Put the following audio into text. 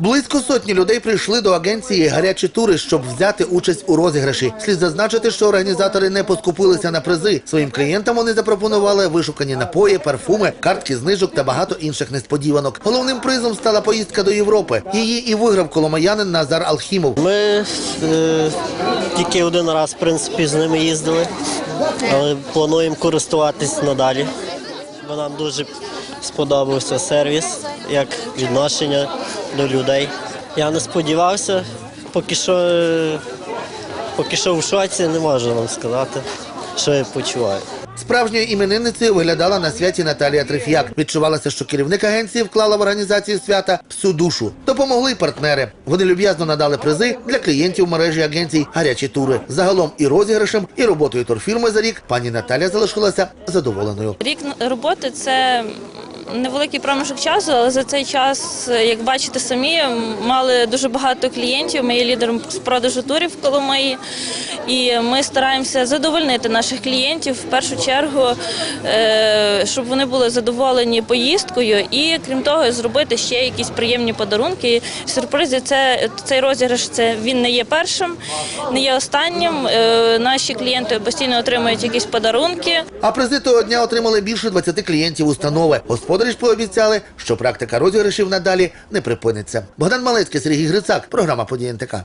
Близько сотні людей прийшли до агенції гарячі тури, щоб взяти участь у розіграші. Слід зазначити, що організатори не поскупилися на призи. Своїм клієнтам вони запропонували вишукані напої, парфуми, картки знижок та багато інших несподіванок. Головним призом стала поїздка до Європи. Її і виграв коломиянин Назар Алхімов. Ми е, тільки один раз, в принципі, з ними їздили, але плануємо користуватись надалі. Бо нам дуже сподобався сервіс, як відношення до людей. Я не сподівався, поки що, поки що в шоці, не можу вам сказати, що я почуваю. Справжньою іменинницею виглядала на святі Наталія Триф'як. Відчувалося, що керівник агенції вклала в організацію свята всю душу. Допомогли й партнери. Вони люб'язно надали призи для клієнтів мережі агенцій гарячі тури. Загалом і розіграшем, і роботою турфірми за рік пані Наталя залишилася задоволеною. Рік роботи це невеликий проміжок часу, але за цей час, як бачите самі, мали дуже багато клієнтів. Ми є лідером з продажу турів в Коломиї. І ми стараємося задовольнити наших клієнтів в першу чергу, е, щоб вони були задоволені поїздкою, і крім того, зробити ще якісь приємні подарунки. Сюрпризи це цей розіграш. Це він не є першим, не є останнім. Е, Наші клієнти постійно отримують якісь подарунки. А призи того дня отримали більше 20 клієнтів установи. Господарі ж пообіцяли, що практика розіграшів надалі не припиниться. Богдан Малецький, Сергій Грицак, програма «Події НТК».